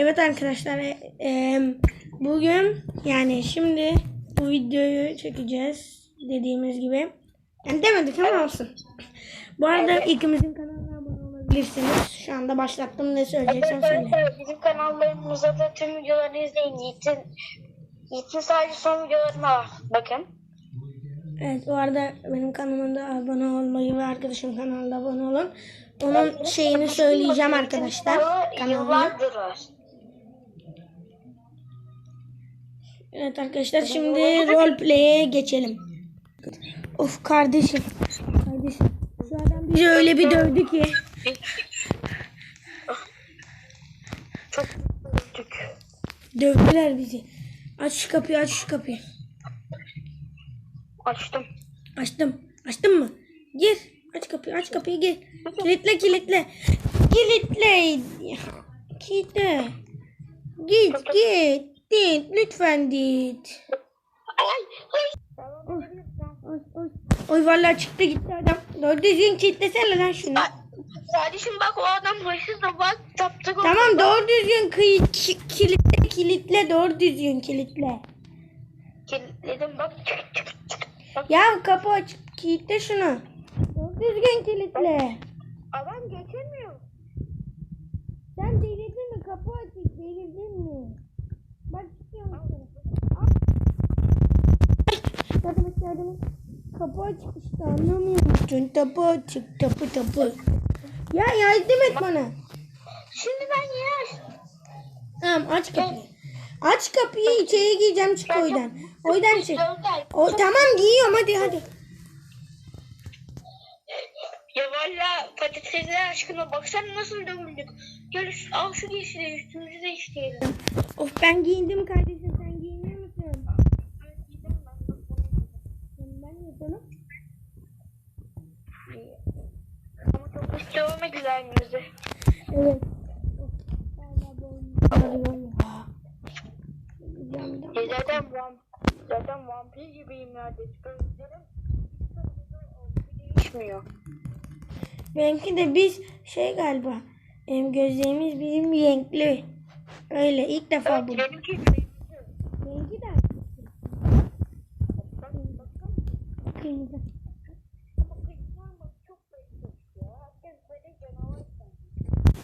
Evet arkadaşlar e, bugün yani şimdi bu videoyu çekeceğiz dediğimiz gibi. Yani demedik ama olsun. Bu arada ikimizin kanalına abone olabilirsiniz. Şu anda başlattım ne söyleyeceksen söyle. Bizim kanallarımızda da tüm videolarını izleyin. Yiğit'in Yiğit'in sadece son videolarına var. Bakın. Evet bu arada benim kanalıma abone olmayı ve arkadaşım kanalına abone olun. Onun şeyini söyleyeceğim arkadaşlar. Kanalını. Yıllardır var. Evet arkadaşlar şimdi roleplay'e geçelim. Of kardeşim. Kardeşim. Şu adam bizi öyle bir dövdü ki. Çok üzüldük. Dövdüler bizi. Aç şu kapıyı aç şu kapıyı. Açtım. Açtım. Açtın mı? Gir. Aç kapıyı aç kapıyı gir. Kilitle kilitle. Kilitle. Kilitle. Git git. Git. Lütfen ay. Oy, oy. Oy vallahi çıktı gitti adam. Doğru düzgün kilitlesene lan şunu. Kardeşim bak o adam hırsız da bak taptık Tamam doğru düzgün kıy, ki- kilitle kilitle doğru düzgün kilitle. Kilitledim bak. Ya kapı aç kilitle şunu. Doğru düzgün kilitle. adam geçemiyor. Sen delirdin mi? Kapı açık delirdin Et. Kapı açık işte anlamıyor musun? Kapı açık tapı tapı. Ya yardım et bana. Şimdi ben yeni açtım. Tamam aç kapıyı. Aç kapıyı içeri gireceğim çık oydan. Oydan çık. O, tamam giyiyorum hadi hadi. Ya valla patatesler aşkına baksana nasıl dövüldük. Gel şu- al şu yeşili üstümüzü değiştirelim. Of ben giyindim kardeşim sen giyiniyor musun? Ben yapalım. Hiç dövmediler bizi. Evet. Ya zaten, zaten vampir gibiyim neredeyse. Gözlerim değişmiyor. Benimki de biz şey galiba. Benim gözlerimiz bizim renkli. Öyle ilk defa Evet, bu. benimki Benimki de kırmızı.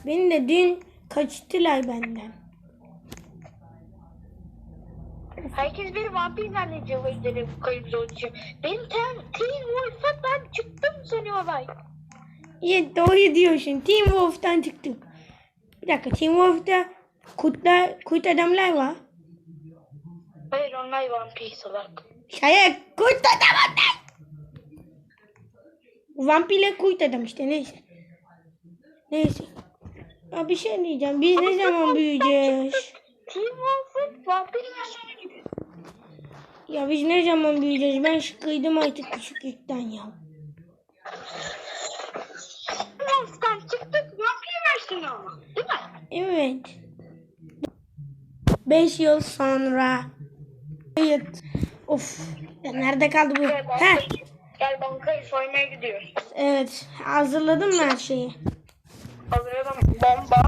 Beni de dün kaçtılar benden. Herkes bir vampir zannediyor gözleri kayıp için. Benim ten, Teen Wolf'a ben çıktım sanıyorlar. İyi doğru diyorsun. Team Wolf'tan çıktık. Bir dakika Team Wolf'ta kurtlar, kurt adamlar var. Hayır onlar vampir salak. Şaya kurt adam onlar. Vampirle kurt adam işte neyse. Neyse. Ya bir şey diyeceğim. Biz ne zaman büyüyeceğiz? Ya biz ne zaman büyüyeceğiz? Ben sıkıldım artık küçüklükten ya. Wolf'tan çıktık vampir versiyonu ama. Değil mi? Evet. 5 yıl sonra. Evet. Of. Ya nerede kaldı bu? Gel Heh. bankayı, gel bankayı soymaya gidiyoruz. Evet. Hazırladım mı her şeyi? Hazırladım bomba.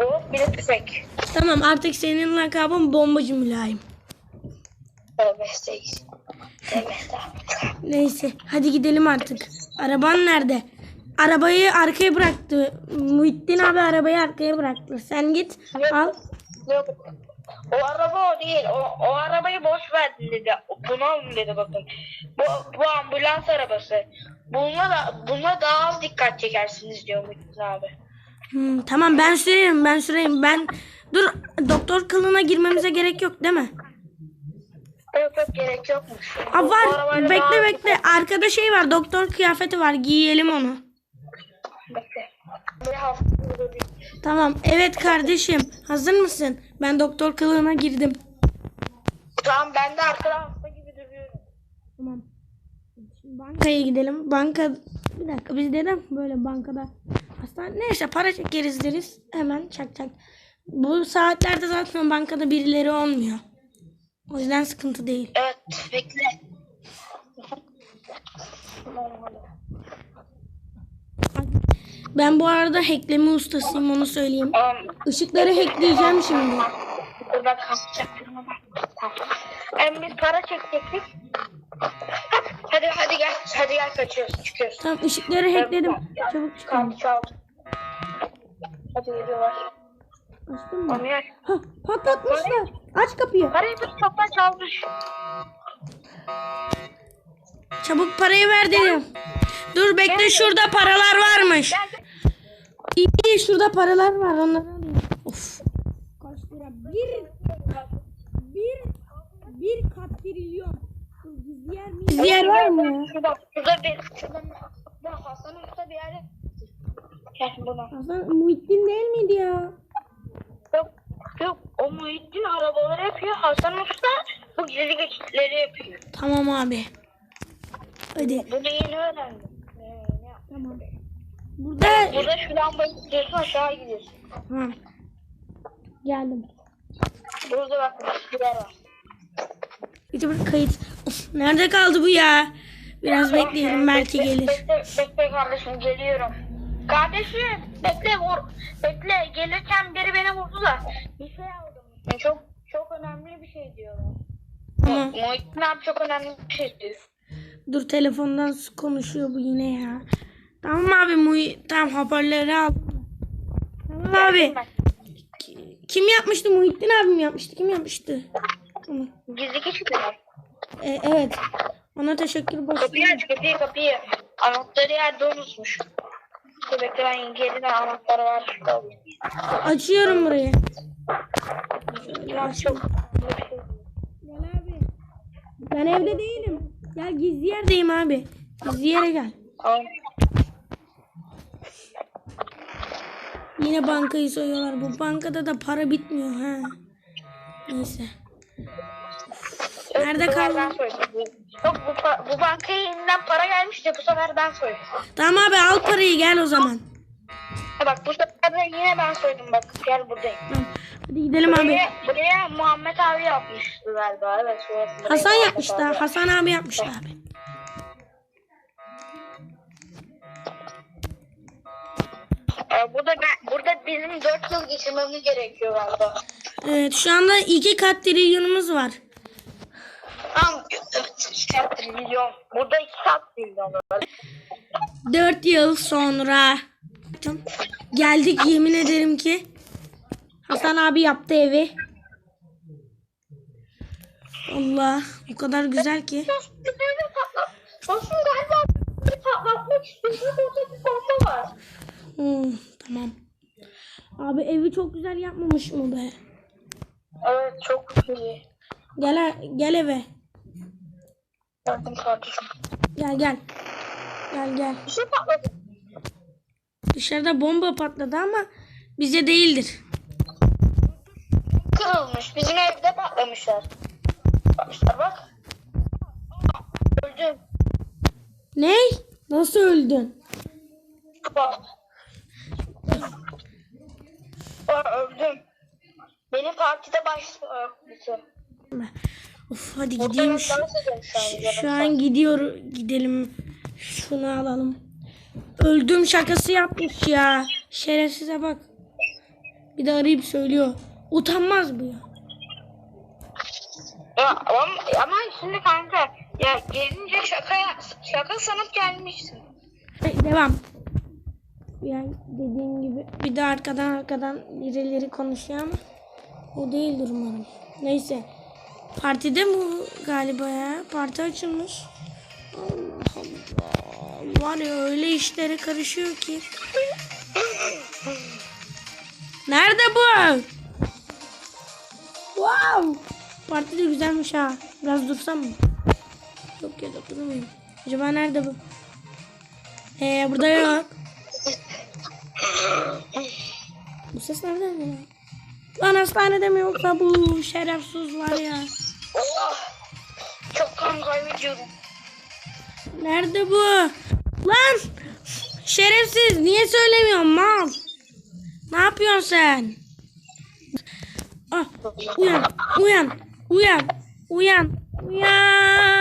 Bu bir de tüfek. Tamam artık senin lakabın bombacı mülayim. Neyse hadi gidelim artık. Araban nerede? Arabayı arkaya bıraktı. Muhittin abi arabayı arkaya bıraktı. Sen git al. Yok. O araba o değil. O, o arabayı boş verdin dedi. Bunu alın dedi bakın. Bu, bu ambulans arabası. Bununla da bununla daha az dikkat çekersiniz diyor Muhittin abi. Hmm, tamam ben süreyim ben süreyim. Ben dur doktor kılığına girmemize gerek yok değil mi? Yok yok gerek yokmuş. Aa, var bekle daha- bekle arkada şey var doktor kıyafeti var giyelim onu. Bekle. Tamam evet kardeşim hazır mısın? Ben doktor kılığına girdim. Tamam ben de arkada hasta gibi duruyorum. Tamam. Şimdi bankaya gidelim. Banka bir dakika biz dedim böyle bankada hastane neyse para çekeriz deriz. Hemen çak çak. Bu saatlerde zaten bankada birileri olmuyor. O yüzden sıkıntı değil. Evet bekle. Ben bu arada hackleme ustasıyım onu söyleyeyim. Işıkları hackleyeceğim şimdi. Em biz para çekecektik. Hadi hadi gel. Hadi gel kaçıyoruz. Çıkıyoruz. Tamam ışıkları hackledim. Çabuk çıkalım. Hadi geliyorlar. Açtın mı? Onu. Ha, patlatmışlar. Aç kapıyı. Parayı bir topla çalmış. Çabuk parayı ver dedim. Dur bekle şurada paralar varmış. İyi şurada paralar var onları alayım. Of. Kaç lira? Bir, bir, bir kat trilyon. Gizli yer mi? Gizli yer var mı? Şurada, şurada bir, şurada bir Hasan Usta bir yerde. Gel buna. Hasan Muhittin değil miydi ya? Yok, yok. O Muhittin arabaları yapıyor. Hasan Usta bu gizli geçitleri yapıyor. Tamam abi. Hadi. Bunu yeni öğrendim. Ee, Tamam. Burada Burada şu lambayı tutuyorsun aşağı gidiyorsun. ha. Geldim. Burada bak bir yer var. Bir de bir kayıt. Of, nerede kaldı bu ya? Biraz bekleyelim belki gelir. Bekle, bekle kardeşim geliyorum. Kardeşim bekle vur. Bekle gelirken biri beni vurdu da bir şey aldım. Yani çok çok önemli bir şey diyorlar. Tamam. Muhittin abi çok önemli bir şey diyor. Dur telefondan konuşuyor bu yine ya. Tamam abi Muhi tamam hoparlörü al. Tamam abi. Kim yapmıştı? Muhittin abim yapmıştı. Kim yapmıştı? Gizli geçit var. E, evet. Ona teşekkür başlıyorum. Kapıyı aç kapıyı kapıyı. Anahtarı yerde unutmuş. Dur bekle ben geriden anahtarı var. Açıyorum burayı. Ya çok Gel abi. Ben evde değilim. Gel gizli yerdeyim abi. Gizli yere gel. Tamam. Yine bankayı soyuyorlar. Bu bankada da para bitmiyor ha. Neyse. Nerede kaldın? Yok bu, bu bankaya yeniden para gelmiş de bu sefer ben soydum. Tamam abi al parayı gel o zaman. Ha bak bu sefer de yine ben soydum bak gel buradayım. Tamam. Hadi gidelim abi. Buraya, buraya Muhammed abi yapmıştı galiba evet. buraya Hasan yapmıştı. abi ha, Hasan abi yapmıştı abi. Ee, burada ben, burada bizim 4 yıl geçirmemiz gerekiyor galiba. Evet şu anda iki kat trilyonumuz var. Tam 2 kat trilyon. Burada 2 kat trilyon var. Dört yıl sonra geldik yemin ederim ki Hasan abi yaptı evi. Allah o kadar güzel ki. Olsun galiba patlatmak istiyorsun. Orada bir bomba var. Hmm, tamam. Abi evi çok güzel yapmamış mı be? Evet çok iyi. Gel gel eve. Kardeşim. Gel gel. Gel gel. Bir şey patladı. Dışarıda bomba patladı ama bize değildir. Kırılmış. Bizim evde patlamışlar. Patlamışlar bak. Öldüm. Ne? Nasıl öldün? Bak. Aa, öldüm. Benim partide başladı. Of hadi gideyim. Şu, şu an. şu, şu an gidiyor gidelim. Şunu alalım. Öldüm şakası yapmış ya. Şerefsize bak. Bir de arayıp söylüyor. Utanmaz bu ya. Ya, ama, ama şimdi kanka ya gelince şaka şaka sanıp gelmişsin. Devam. Yani dediğim gibi bir de arkadan arkadan birileri konuşuyor ama o değildir umarım. Neyse. Partide bu galiba ya? Parti açılmış. Allah Allah. Var ya öyle işlere karışıyor ki. Nerede bu? Wow. Parti de güzelmiş ha. Biraz dursam mı? Yok ya da durmayayım. Acaba nerede bu? Ee burada yok. Bu ses nereden geliyor? Lan hastanede mi yoksa bu şerefsiz var ya. Kaybediyorum. Nerede bu? Lan! Şerefsiz niye söylemiyorsun mal? Ne yapıyorsun sen? Ah, uyan, uyan, uyan, uyan, uyan.